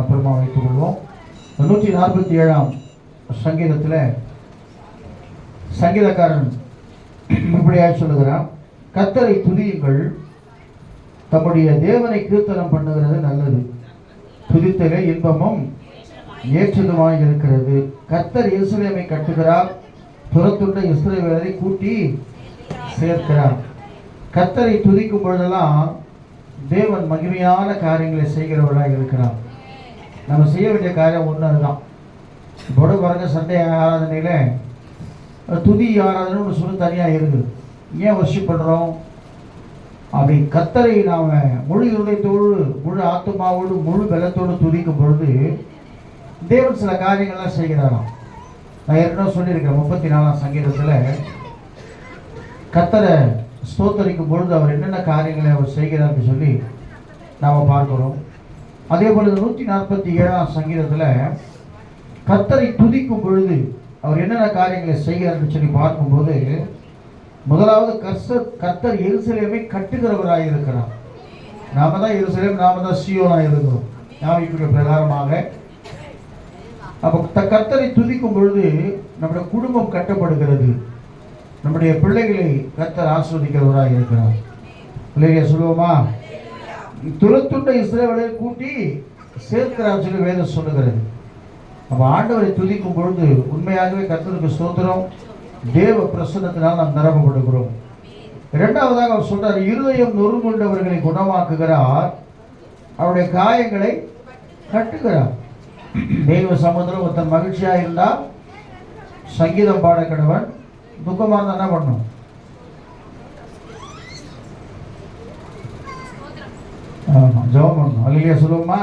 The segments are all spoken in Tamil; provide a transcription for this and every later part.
அப்புறமா வைத்துக் கொள்வோம் நூற்றி நாற்பத்தி ஏழாம் சங்கீதத்தில் சங்கீதக்காரன் இப்படியாக சொல்லுகிறான் கத்தரை துதியுங்கள். தம்முடைய தேவனை கீர்த்தனம் பண்ணுகிறது நல்லது. துதித்தலே இன்பமும் ஏற்றதுமாய் இருக்கிறது. கத்தர் இஸ்ரேமை கட்டுகிறார். துரத்துண்ட இஸ்ரேவேலரை கூட்டி சேர்க்கிறார். கத்தரை துதிக்கும் பொழுதெல்லாம் தேவன் மகிமையான காரியங்களை செய்கிறவர்களாக இருக்கிறார். நம்ம செய்ய வேண்டிய காரியம் ஒன்று அதுதான். இப்போட பாருங்க சண்டே ஆராதனையில் துதி ஆராதனை ஒன்று சொல்லி தனியாக இருக்குது. ஏன் வசி பண்ணுறோம் அப்படி கத்தரை நாம் முழு இருதயத்தோடு முழு ஆத்மாவோடு முழு பலத்தோடு துதிக்கும் பொழுது தேவன் சில காரியங்கள்லாம் செய்கிறாராம். நான் ஏற்கனவே சொல்லியிருக்கேன் முப்பத்தி நாலாம் சங்கீதத்தில் கத்தரை ஸ்தோத்தரிக்கும் பொழுது அவர் என்னென்ன காரியங்களை அவர் செய்கிறார்னு சொல்லி நாம் பார்க்குறோம். அதே போல நூற்றி நாற்பத்தி ஏழாம் சங்கீதத்தில் கத்தரை துதிக்கும் பொழுது அவர் என்னென்ன காரியங்களை செய்கிறார்னு சொல்லி பார்க்கும்போது முதலாவது கர்சர் கத்தர் எருசலேமை கட்டுகிறவராக இருக்கிறார். நாம தான் எருசலேம் நாம தான் சியோனாக இருக்கிறோம். ஞாபகத்துடைய பிரகாரமாக. அப்போ த- கத்தரை துதிக்கும் பொழுது நம்முடைய குடும்பம் கட்டப்படுகிறது. நம்முடைய பிள்ளைகளை கத்தர் ஆஸ்வதிக்கிறவராக இருக்கிறார். பிள்ளைங்க சொல்லுவோமா? துளத்துண்ட இஸ்ரேவலை கூட்டி சேர்க்கிறான்னு சொல்லி வேதம் சொல்லுகிறது. நம்ம ஆண்டவரை துதிக்கும் பொழுது உண்மையாகவே கத்தருக்கு ஸ்தோத்திரம். தேவ பிரசன்னத்தினால் நாம் நிரப்பப்படுகிறோம். இரண்டாவதாக அவர் சொல்றார் இருதயம் நொறுங்குண்டவர்களை குணமாக்குகிறார். அவருடைய காயங்களை கட்டுகிறார். தெய்வ சமுதிரம் ஒருத்தன் மகிழ்ச்சியாக இருந்தால் சங்கீதம் பாட கடவன் துக்கமாக இருந்தா என்ன பண்ணும் ஆமா ஜெபம் பண்ணணும் அல்லையா சொல்லுவோமா?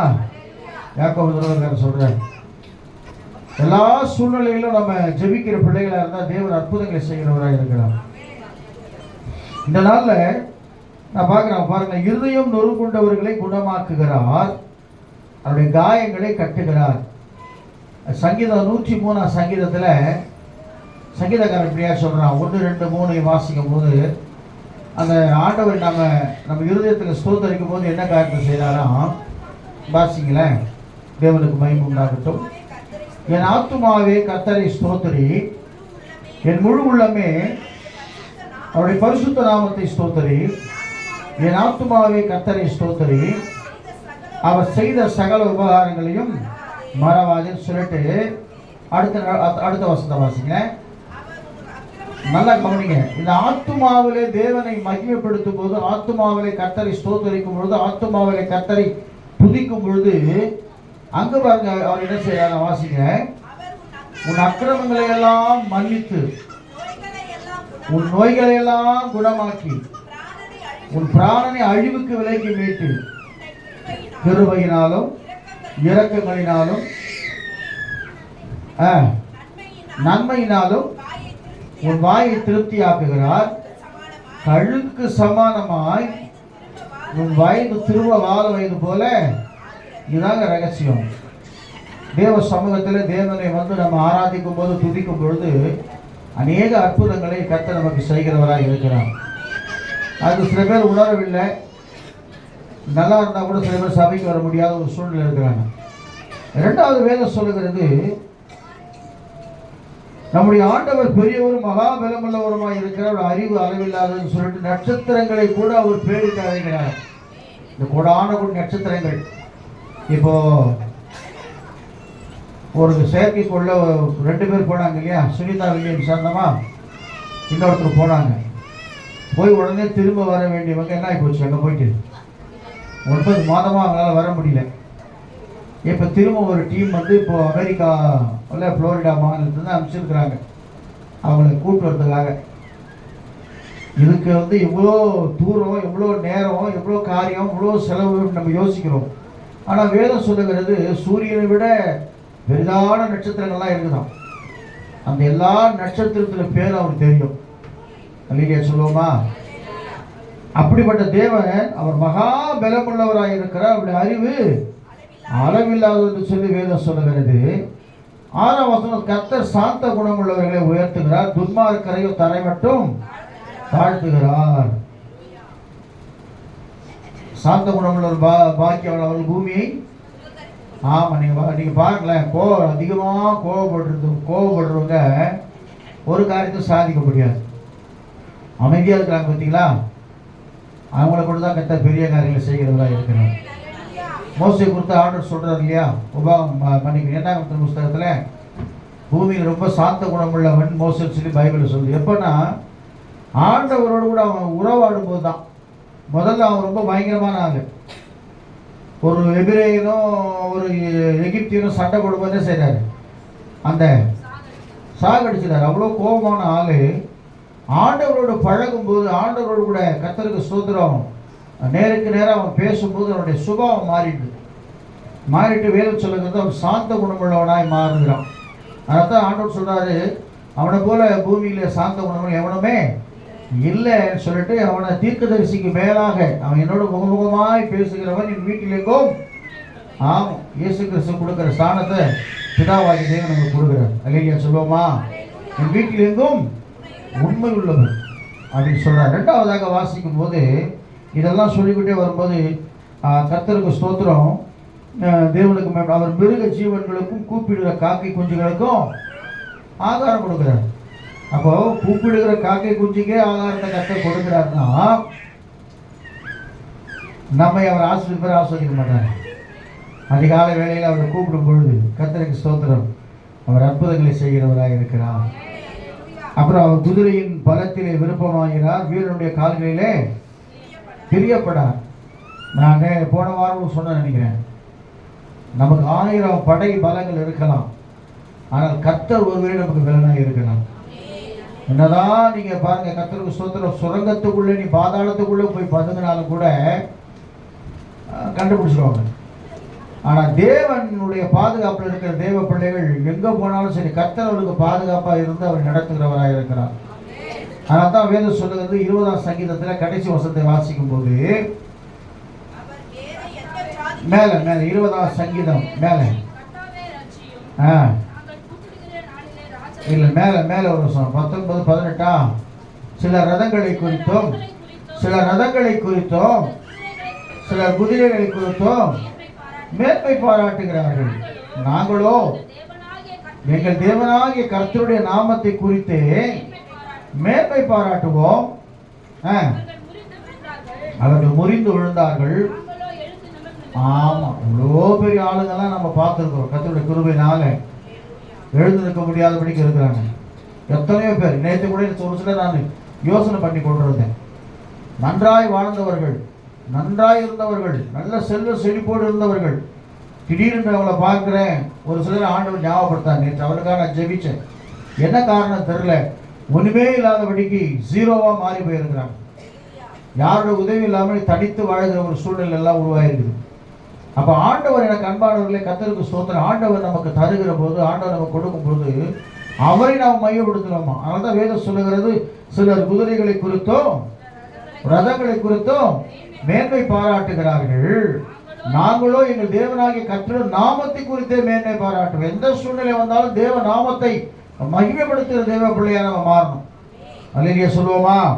யாக்கோபு துறவர்காரர் எல்லா சூழ்நிலையிலும் நம்ம ஜெபிக்கிற பிள்ளைகளாக இருந்தால் தேவன் அற்புதங்களை செய்கிறவராக இருக்கிறார். இந்த நாளில் நான் பார்க்குறேன் பாருங்கள் இருதயம் நொறுங்குண்டவர்களை குணமாக்குகிறார். அவருடைய காயங்களை கட்டுகிறார். சங்கீதம் நூற்றி மூணாம் சங்கீதத்தில் சங்கீதக்காரன் இப்படியா சொல்கிறான் ஒன்று ரெண்டு மூணு வாசிக்கும் போது அந்த ஆண்டவர் நம்ம நம்ம இருதயத்தில் ஸ்தோத்தரிக்கும் போது என்ன காரியத்தை செய்கிறாராம் வாசிங்களேன். தேவனுக்கு மயம் உண்டாகட்டும். என் ஆத்துமாவே கத்தரை ஸ்தோத்தரி. என் முழு உள்ளமே அவருடைய பரிசுத்த நாமத்தை ஸ்தோத்தரி. என் ஆத்துமாவே கத்தரை ஸ்தோத்தரி. அவர் செய்த சகல உபகாரங்களையும் மறவாதில் சொல்லிட்டு அடுத்த அடுத்த வசந்த வாசிங்க நல்லா கவனிங்க. இந்த ஆத்துமாவிலே தேவனை மகிமைப்படுத்தும் போது ஆத்துமாவிலே கத்தரை ஸ்தோத்தரிக்கும் பொழுது ஆத்துமாவிலே கத்தரை துதிக்கும் பொழுது அங்க பாருங்க அவர் என்ன செய்யறாரு வாசிங்க உன் அக்கிரமங்களை எல்லாம் மன்னித்து உன் நோய்களை எல்லாம் குணமாக்கி உன் பிராணனை அழிவுக்கு விலைக்கு மீட்டு கிருபையினாலும் இரக்கங்களினாலும் ஆ, நன்மையினாலும் உன் வாயை திருப்தியாக்குகிறார். கழுக்கு சமானமாய் உன் வயது திரும்ப வாழ வயது போல இதுதாங்க ரகசியம். தேவ சமூகத்தில் தேவனை வந்து நம்ம ஆராதிக்கும் போது துதிக்கும் பொழுது அநேக அற்புதங்களை கத்த நமக்கு செய்கிறவராக இருக்கிறார். அது சில பேர் உணரவில்லை. நல்லா இருந்தால் கூட சில பேர் சபைக்கு வர முடியாத ஒரு சூழ்நிலை இருக்கிறாங்க. இரண்டாவது வேதம் சொல்லுகிறது நம்முடைய ஆண்டவர் பெரியவரும் மகாபலமுள்ளவருமாய் இருக்கிறார். அறிவு அளவில்லாததுன்னு சொல்லிட்டு நட்சத்திரங்களை கூட அவர் பேரிட்டு அழைக்கிறார் இந்த கோடான கூட நட்சத்திரங்கள். இப்போ ஒரு செயற்கைக்குள்ள ரெண்டு பேர் போனாங்க இல்லையா? சுனிதா வில்லியம் சார்ந்தமா இன்னொருத்தர் போனாங்க. போய் உடனே திரும்ப வர வேண்டியவங்க என்ன ஆகி போச்சு? அங்கே போயிட்டு. ஒன்பது மாதமாக அவங்களால வர முடியல. இப்போ திரும்ப ஒரு டீம் வந்து இப்போ அமெரிக்கா இல்லை ஃப்ளோரிடா மாநிலத்துலேருந்து அனுப்பிச்சிருக்கிறாங்க. அவங்கள கூப்பிட்டு வரதுக்காக இதுக்கு வந்து எவ்வளோ தூரம் எவ்வளோ நேரம் எவ்வளோ காரியம் இவ்வளோ செலவு நம்ம யோசிக்கிறோம். ஆனால் வேதம் சொல்லுகிறது சூரியனை விட பெரிதான நட்சத்திரங்கள்லாம் இருக்குதான் அந்த எல்லா நட்சத்திரத்தில் பேர் அவருக்கு தெரியும். அல்லையா சொல்லுவோமா? அப்படிப்பட்ட தேவன் அவர் மகா பலமுள்ளவராக இருக்கிறார் அவருடைய அறிவு அளவில்லாதது என்று சொல்லி வேதம் சொல்லுகிறது. ஆறாம் வசனம் கத்தர் சாந்த குணமுள்ளவர்களை உயர்த்துகிறார் துன்மார்க்கரையோ தரை மட்டும் தாழ்த்துகிறார். சாந்த குணமுள்ளவர் பா பாக்கியவள் அவள் பூமியை ஆமாம் நீங்கள் நீங்கள் பார்க்கல கோ அதிகமாக கோவப்படுறது கோவப்படுறவங்க ஒரு காரியத்தை சாதிக்க முடியாது. அமைதியாக இருக்கிறாங்க பார்த்தீங்களா? அவங்கள கூட தான் கத்த பெரிய காரியங்களை செய்கிறதா இருக்கிறாங்க மோசை கொடுத்த ஆர்டர் சொல்கிறார் இல்லையா? உபாகம் மன்னிக்கிறேன் என்ன புஸ்தகத்தில் பூமியில் ரொம்ப சாந்த குணமுள்ளவன் மோசன்னு சொல்லி பைபிளில் சொல்லுது. எப்போன்னா ஆண்டவரோடு கூட அவன் உறவாடும் போது தான் முதல்ல அவன் ரொம்ப பயங்கரமான ஆள். ஒரு எபிரேயனும் ஒரு எகிப்தியனும் சண்டை போடும்போதே செய்கிறாரு அந்த சாகடிச்சிட்டார் அவ்வளோ கோபமான ஆள். ஆண்டவரோடு பழகும்போது ஆண்டவரோடு கூட கத்தருக்கு சோதரம் நேருக்கு நேராக அவன் பேசும்போது அவனுடைய சுபாவம் மாறிடுது. மாறிட்டு வேலை சொல்லுங்கிறது அவன் சாந்த குணமுள்ளவனாய் மாறுகிறான். அதை தான் ஆண்டவர் சொல்கிறாரு அவனை போல பூமியில் சாந்த குணங்கள் எவனுமே இல்லைன்னு சொல்லிட்டு அவனை தீர்க்கதரிசிக்கு மேலாக அவன் என்னோட முகமுகமாய் பேசுகிறவன் என் வீட்டில் எங்கும்? ஆமாம் இயேசு கிறிஸ்து கொடுக்குற ஸ்தானத்தை பிதாவாகி தேவன் நமக்கு கொடுக்குறார். அலையா சொல்லுவோமா? என் வீட்டில் எங்கும்? உண்மை உள்ளவர் அப்படின்னு சொல்கிறார் ரெண்டாவதாக வாசிக்கும் போது இதெல்லாம் சொல்லிக்கிட்டே வரும்போது கர்த்தருக்கு ஸ்தோத்திரம். தேவனுக்கு அவர் மிருக ஜீவன்களுக்கும் கூப்பிடுகிற காக்கை குஞ்சுகளுக்கும் ஆகாரம் கொடுக்குறார். அப்போ கூப்பிடுகிற காக்கை குஞ்சுக்கே ஆகாரத்தை கர்த்தர் கொடுக்குறாருன்னா நம்மை அவர் ஆசிரியர் ஆஸ்வதிக்க மாட்டார். அதிகால வேளையில் அவரை கூப்பிடும் பொழுது கர்த்தருக்கு ஸ்தோத்திரம். அவர் அற்புதங்களை செய்கிறவராக இருக்கிறார். அப்புறம் அவர் குதிரையின் பலத்திலே விருப்பமாகிறார். வீரனுடைய கால்களிலே பிரியப்படார். நான் போன வாரம் சொன்ன நினைக்கிறேன். நமக்கு ஆயிரம் படை பலங்கள் இருக்கலாம். ஆனால் கத்தர் ஒருவரே நமக்கு விலனாக இருக்கலாம் என்னதான் நீங்க பாருங்க கத்தருக்கு சுதந்திரம் சுரங்கத்துக்குள்ளே நீ பாதாளத்துக்குள்ளே போய் பதுங்கினாலும் கூட கண்டுபிடிச்சிருவாங்க. ஆனால் தேவனுடைய பாதுகாப்பில் இருக்கிற தேவ பிள்ளைகள் எங்கே போனாலும் சரி கத்தர் அவருக்கு பாதுகாப்பாக இருந்து அவர் நடத்துகிறவராக இருக்கிறார். அதனால தான் வேதம் சொல்லுகிறது இருபதாம் சங்கீதத்தில் கடைசி வசத்தை வாசிக்கும் போது மேலே மேல மேல இருபதாம் சங்கீதம் மேல. ஆ. இல்லை மேலே மேலே மேல மேல ஒரு வருஷம் பத்தொன்பது பதினெட்டா? சில ரதங்களை குறித்தும். சில ரதங்களை குறித்தும். சில குதிரைகளை குறித்தும். மேன்மை பாராட்டுகிறார்கள். நாங்களோ எங்கள் தேவனாகிய கர்த்தருடைய நாமத்தை குறித்து மேன்மை பாராட்டுவோம். ஆ, அவர்கள் முறிந்து விழுந்தார்கள். ஆமா இவ்வளோ பெரிய ஆளுங்கெல்லாம் நம்ம பார்த்துருக்கோம் கத்தருடைய குருவினால எழுந்து நிற்க முடியாதபடிக்கு இருக்கிறாங்க. எத்தனையோ பேர். நேற்று கூட ஒரு சில நான் யோசனை பண்ணி கொண்டிருந்தேன். நன்றாய் வாழ்ந்தவர்கள் நன்றாய் இருந்தவர்கள் நல்ல செல்வ செழிப்போடு இருந்தவர்கள். திடீரென்று அவளை பார்க்குறேன். ஒரு சிலர் ஆண்டவர் ஞாபகப்படுத்தாங்க நேற்று அவருக்காக நான் ஜெபிச்சேன். என்ன காரணம் தெரில ஒன்றுமே இல்லாதபடிக்கு ஜீரோவாக மாறி போயிருக்கிறாங்க. யாரோட உதவி இல்லாமல் தடித்து வாழ்கிற ஒரு சூழ்நிலை எல்லாம் உருவாயிருக்குது. அப்போ ஆண்டவர் எனக்கு அன்பானவர்களே கத்தருக்கு சோத்திரம் ஆண்டவர் நமக்கு தருகிற போது ஆண்டவர் நமக்கு கொடுக்கும் போது அவரை நாம் மையப்படுத்துகிறோமா? அதனால தான் வேதம் சொல்லுகிறது சிலர் குதிரைகளை குறித்தும் ரதங்களை குறித்தும் மேன்மை பாராட்டுகிறார்கள். நாங்களோ எங்கள் தேவனாகிய கற்று நாமத்தை குறித்தே மேன்மை பாராட்டுவோம். எந்த சூழ்நிலை வந்தாலும் தேவ நாமத்தை மகிமைப்படுத்துகிற தெய்வ பிள்ளையாக நம்ம மாறணும். அல்லையா சொல்லுவோமா?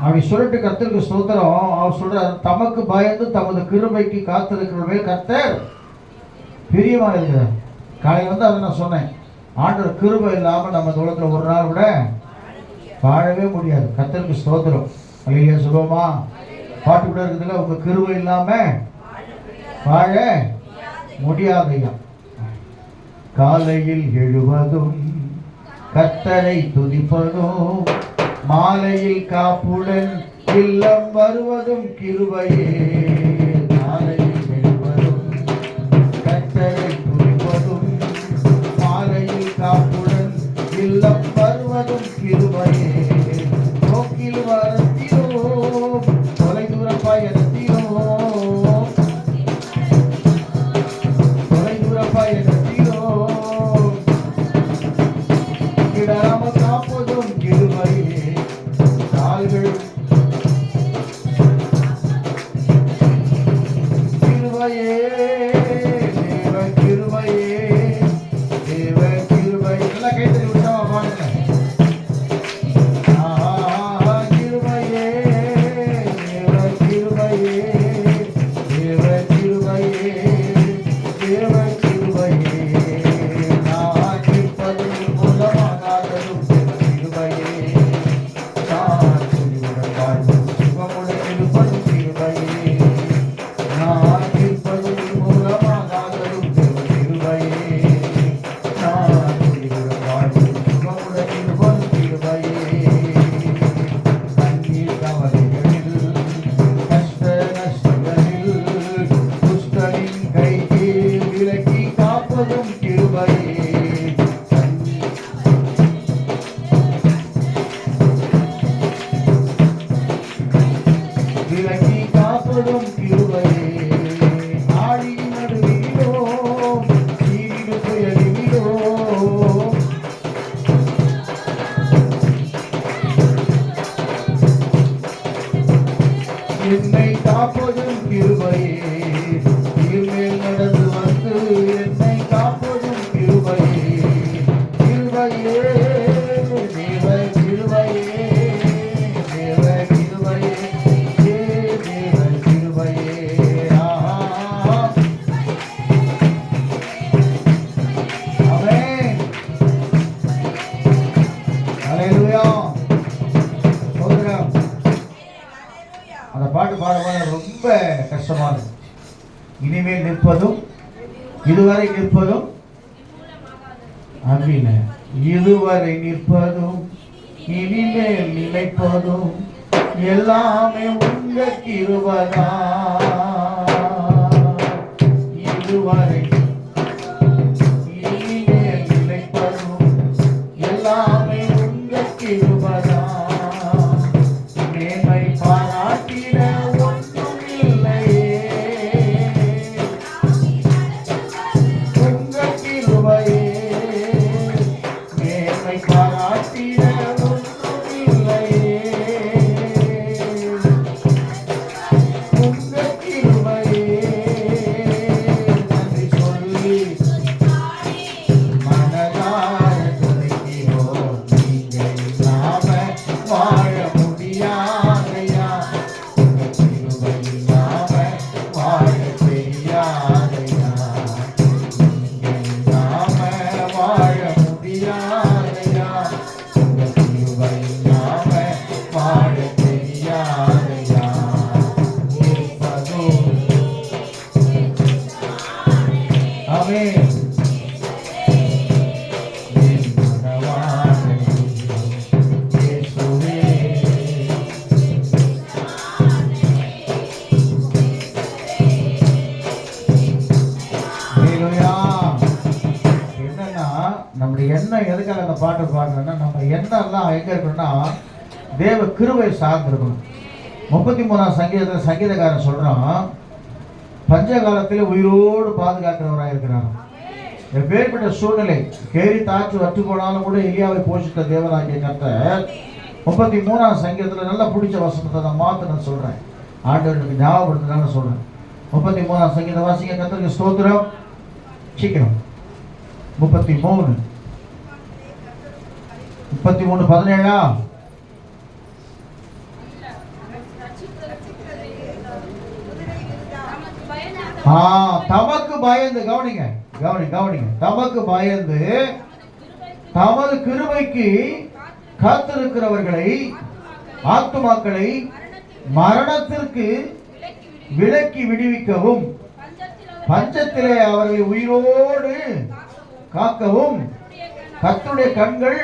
அப்படி சொல்லிட்டு கர்த்தருக்கு ஸ்தோத்திரம். அவர் சொல்ற தமக்கு பயந்து தமது கிருபைக்கு காத்திருக்கிறவே கர்த்தர் பிரியமா இருக்கிறார். காலையில் வந்து அதை நான் சொன்னேன். ஆண்டவர் கிருபை இல்லாமல் நம்ம இந்த ஒரு நாள் கூட வாழவே முடியாது. கத்தருக்கு ஸ்தோத்திரம். அல்லையா சொல்லுவோமா? பாட்டு கூட இருக்குதுல்ல உங்க கிருபை இல்லாம வாழ முடியாதையா? காலையில் எழுவதும் கத்தரை துதிப்பதும் மாலையில் காப்புடன் இல்லம் வருவதும் கிருபையே. Bye. நிற்பதும் இதுவரை நிற்பதும் அமீன இதுவரை நிற்பதும் இனிமேல் நிலைப்பதும் எல்லாமே உங்க கிருபதா இதுவரை இயேசுவே. ஹalleluya. என்னன்னா நம்முடைய எண்ணம் எதுக்காக அந்த பாட்டு பாடுறேன்னா நம்ம எண்ணம் எல்லாம் இருக்கணும்னா தேவ கிருவை சார்ந்திருக்கணும் முப்பத்தி மூணாம் சங்கீதத்தில் சங்கீதக்காரன் சொல்கிறான் பஞ்ச காலத்தில் உயிரோடு பாதுகாக்கிறவராக இருக்கிறார் எப்பேற்பட்ட சூழ்நிலை கேரி தாற்று வற்று போனாலும் கூட எலியாவை போஷித்த தேவனாகிய கர்த்தர் முப்பத்தி மூணாம் சங்கீதத்தில் நல்லா பிடிச்ச வசனத்தை நான் மாற்ற நான் சொல்கிறேன் ஆண்டவருக்கு ஞாபகப்படுத்தினால சொல்கிறேன் முப்பத்தி மூணாம் சங்கீத வாசிக்க கர்த்தருக்கு ஸ்தோத்திரம். சீக்கிரம். முப்பத்தி மூணு முப்பத்தி மூணு பதினேழா நமக்கு பயனாக ஆ தமக்கு பயந்து கவனிங்க கவனி கவனிங்க. தமக்கு பயந்து தமது கிருமைக்கு காத்திருக்கிறவர்களை ஆத்துமாக்களை மரணத்திற்கு விலக்கி விடுவிக்கவும் பஞ்சத்திலே அவர்களை உயிரோடு காக்கவும் கர்த்தருடைய கண்கள்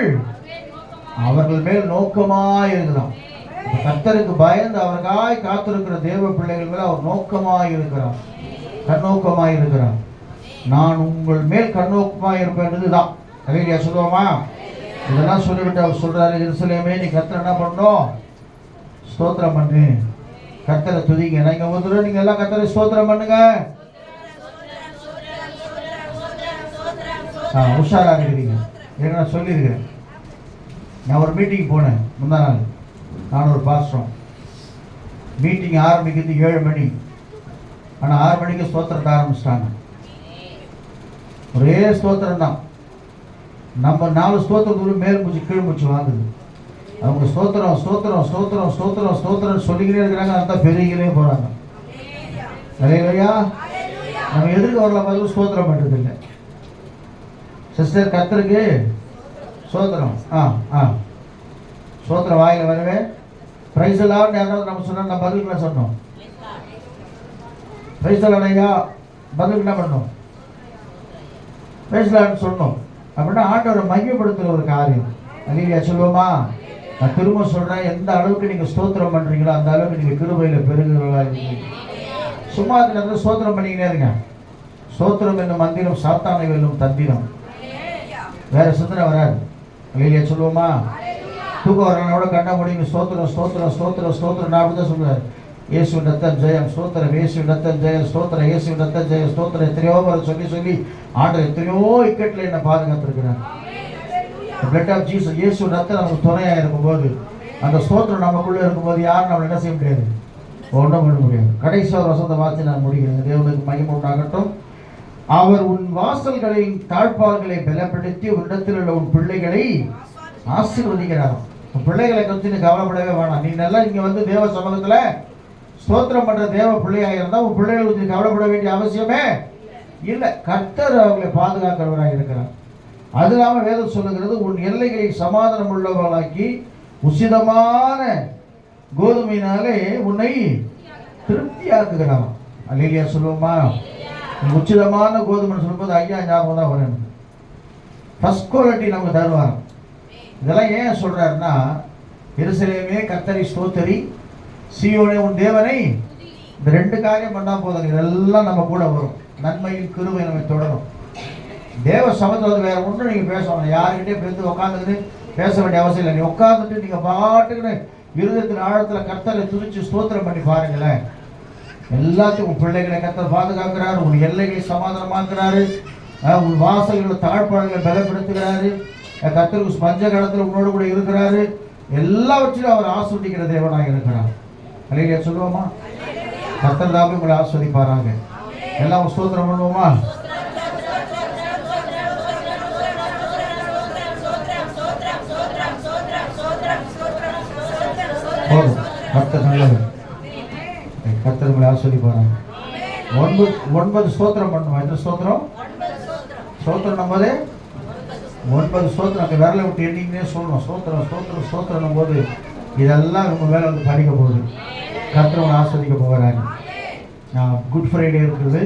அவர்கள் மேல் நோக்கமாக இருக்கிறான். கத்தருக்கு பயந்து அவர்களாய் காத்திருக்கிற தேவ பிள்ளைகள் மேல் அவர் நோக்கமாக இருக்கிறான் கண்ணோக்கமாக இருக்கிறார் நான் உங்கள் மேல் கண்ணோக்கமாக இருப்பேன் இருப்பேன்றதுதான் அவையா சொல்லுவோமா? இதெல்லாம் சொல்லிவிட்டு அவர் சொல்கிறாரு எருசலேமே நீ கர்த்தர் என்ன பண்ணணும்? ஸ்தோத்திரம் பண்ணு. கத்தரை துதிங்க. நான் இங்கே நீங்கள் எல்லாம் கத்தரை ஸ்தோத்திரம் பண்ணுங்க. ஆ உஷாராக இருக்கிறீங்க. ஏன்னா நான் சொல்லியிருக்கிறேன். நான் ஒரு மீட்டிங் போனேன் முந்தா நாள். நான் ஒரு பாஸ்டம் மீட்டிங் ஆரம்பிக்கிறது ஏழு மணி. ஆனால் ஆறு மணிக்கு ஸ்தோத்திரத்தை ஆரம்பிச்சிட்டாங்க. ஒரே ஸ்தோத்திரம் தான் நம்ம நாலு ஸ்தோத்திரத்துக்கு மேல் மூச்சு கீழ் மூச்சு வாங்குது. அவங்க ஸ்தோத்திரம் ஸ்தோத்திரம் ஸ்தோத்திரம் ஸ்தோத்திரம் ஸ்தோத்திரம் சொல்லிக்கிட்டே இருக்கிறாங்க. அதுதான் பெருகிலே போகிறாங்க அலையிலையா? நம்ம எதிர்க்க வரல பார்த்து ஸ்தோத்திரம் பண்ணுறது இல்லை. சிஸ்டர் கத்தருக்கு ஸ்தோத்திரம். ஆ ஆ. ஸ்தோத்திரம் வாயில் வரவே. பிரைஸ் எல்லாம் யாராவது நம்ம சொன்னோம் நம்ம பதில் சொன்னோம். பிரைஸ் ஐயா பதிலுக்கு என்ன பண்ணும் பேசலான்னு சொன்னோம் அப்படின்னா ஆண்டவரை மையப்படுத்துகிற ஒரு காரியம் அல்லையா சொல்லுவோமா நான் திரும்ப சொல்றேன் எந்த அளவுக்கு நீங்க ஸ்தோத்திரம் பண்றீங்களோ அந்த அளவுக்கு நீங்க கிருபையில பெருகிறவர்களா இருக்கீங்க சும்மா இருக்கிற ஸ்தோத்திரம் பண்ணிக்கிட்டே இருங்க ஸ்தோத்திரம் என்னும் மந்திரம் சாத்தானை வெல்லும் தந்திரம் வேற சிந்தனை வராது அல்லையா சொல்லுவோமா தூக்கம் வரனோட கண்ண முடியும் ஸ்தோத்திரம் ஸ்தோத்திரம் ஸ்தோத்திரம் ஸ்தோத்திரம் நான் அப்படிதான் சொல்லுவேன் இயேசு நத்தன் ஜெயம் ஸ்தோத்திரம். இயேசு நத்தன் ஜெயம் ஸ்தோத்திரம். இயேசு நத்தன் ஜெயம் ஸ்தோத்திரம். எத்தனையோ முறை சொல்லி சொல்லி ஆண்டவர் எத்தனையோ இக்கட்டில் என்னை பாதுகாத்திருக்கிறார். பிளட் ஆஃப் ஜீசஸ் இயேசு ரத்தம் நமக்கு துணையாக இருக்கும்போது அந்த ஸ்தோத்திரம் நமக்குள்ளே இருக்கும்போது யாரும் நம்ம என்ன செய்ய முடியாது? ஒன்றும் பண்ண முடியாது. கடைசி ஒரு வசந்த வார்த்தை நான் முடிகிறேன் தேவனுக்கு மகிமை உண்டாகட்டும். அவர் உன் வாசல்களின் தாழ்பால்களை பலப்படுத்தி உன்னிடத்தில் உள்ள உன் பிள்ளைகளை ஆசீர்வதிக்கிறார். பிள்ளைகளை குறித்து கவலைப்படவே வேணாம். நீ நல்லா இங்கே வந்து தேவ சமூகத்தில் ஸ்தோத்திரம் பண்ற தேவ பிள்ளையாக இருந்தால் உன் பிள்ளைகளை கொஞ்சம் கவலைப்பட வேண்டிய அவசியமே இல்லை. கர்த்தர் அவங்களை பாதுகாக்கிறவராக இருக்கிறார். அது இல்லாமல் வேதம் சொல்லுகிறது உன் எல்லைகளை சமாதானம் உள்ளவர்களாக்கி உசிதமான கோதுமையினாலே உன்னை திருப்தியாக்குகிறான் அல்லையா சொல்லுவோமா? உச்சிதமான கோதுமை சொல்லும்போது ஐயா ஞாபகம் தான் வரணும் ஃபஸ்ட் குவாலிட்டி நமக்கு தருவார். இதெல்லாம் ஏன் சொல்கிறாருன்னா எருசலேமே கத்தரி ஸ்தோத்தரி சீயோனே உன் தேவனை இந்த ரெண்டு காரியம் பண்ணா போதும். இதெல்லாம் நம்ம கூட வரும். நன்மையும் கிருபை நம்ம தொடரும். தேவ சமத்துவம் வேற ஒன்றும் நீங்கள் பேசணும் யாருக்கிட்டே பேருந்து உட்காந்துக்கிட்டு பேச வேண்டிய அவசியம் இல்லை. நீ உட்காந்துட்டு நீங்கள் பாட்டுக்குன்னு இருதயத்தின் ஆழத்தில் கர்த்தரை துதிச்சு ஸ்தோத்திரம் பண்ணி பாருங்களேன். எல்லாத்தையும் உன் பிள்ளைகளை கர்த்தர் பாதுகாக்கிறாரு. உன் எல்லைகளை சமாதானமாக்குறாரு. உன் வாசல்களை தாழ்பாடுகளை பலப்படுத்துகிறாரு. அஹ் கர்த்தருக்கு பஞ்ச காலத்தில் உன்னோடு கூட இருக்கிறாரு. எல்லாவற்றிலும் அவர் ஆஸ்வதிக்கிற தேவனாக இருக்கிறார். அல்லையா சொல்லுவோமா? கர்த்தர் தாமே உங்களை ஆஸ்வதிப்பாராங்க. எல்லாம் ஸ்தோத்திரம் பண்ணுவோமா? போதும். கர்த்தர் நல்லவர். கர்த்தர் உங்களை ஆஸ்வதிப்பாராங்க. ஒன்பது ஒன்பது ஸ்தோத்திரம் பண்ணுமா எந்த ஸ்தோத்திரம்? ஸ்தோத்திரம் நம்போது ஒன்பது ஸ்தோத்திரம். அந்த விரலை விட்டு எண்ணிங்கன்னே சொல்லணும். ஸ்தோத்திரம் ஸ்தோத்திரம் ஸ்தோத்திரம் போது இதெல்லாம் நம்ம மேல வந்து படிக்க போகுது. கர்த்தர் ஆஸ்வதிக்க போகிறாங்க குட் ஃப்ரைடே இருக்குது